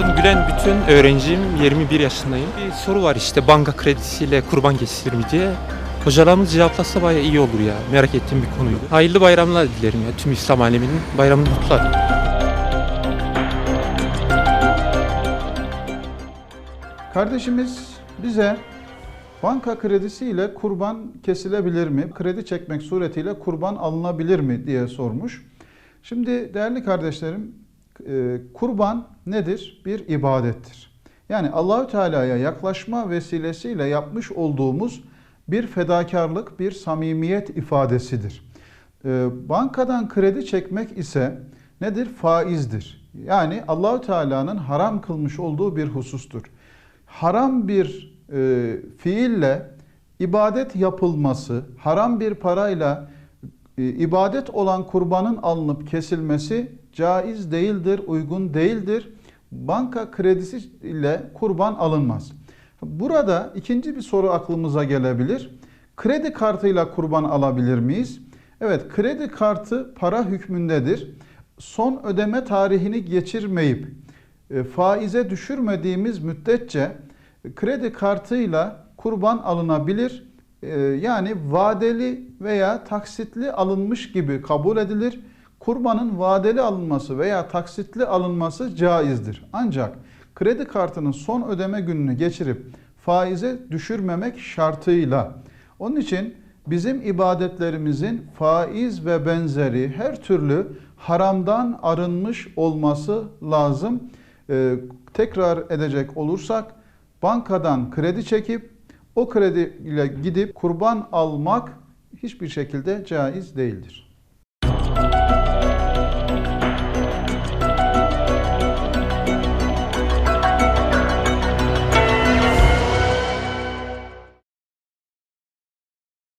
Adım Gülen Bütün, öğrenciyim, 21 yaşındayım. Bir soru var işte banka kredisiyle kurban kesilir mi diye. Hocalarımız cevaplasa bayağı iyi olur ya. Merak ettiğim bir konuydu. Hayırlı bayramlar dilerim ya tüm İslam aleminin. Bayramını kutlarım. Kardeşimiz bize banka kredisiyle kurban kesilebilir mi? Kredi çekmek suretiyle kurban alınabilir mi diye sormuş. Şimdi değerli kardeşlerim, e, kurban nedir? Bir ibadettir. Yani Allahü Teala'ya yaklaşma vesilesiyle yapmış olduğumuz bir fedakarlık, bir samimiyet ifadesidir. E, Bankadan kredi çekmek ise nedir? Faizdir. Yani Allahü Teala'nın haram kılmış olduğu bir husustur. Haram bir e, fiille ibadet yapılması, haram bir parayla e, ibadet olan kurbanın alınıp kesilmesi caiz değildir, uygun değildir. Banka kredisi ile kurban alınmaz. Burada ikinci bir soru aklımıza gelebilir. Kredi kartıyla kurban alabilir miyiz? Evet, kredi kartı para hükmündedir. Son ödeme tarihini geçirmeyip e, faize düşürmediğimiz müddetçe kredi kartıyla kurban alınabilir. E, Yani vadeli veya taksitli alınmış gibi kabul edilir. Kurbanın vadeli alınması veya taksitli alınması caizdir. Ancak kredi kartının son ödeme gününü geçirip faize düşürmemek şartıyla. Onun için bizim ibadetlerimizin faiz ve benzeri her türlü haramdan arınmış olması lazım. Ee, tekrar edecek olursak bankadan kredi çekip o krediyle gidip kurban almak hiçbir şekilde caiz değildir.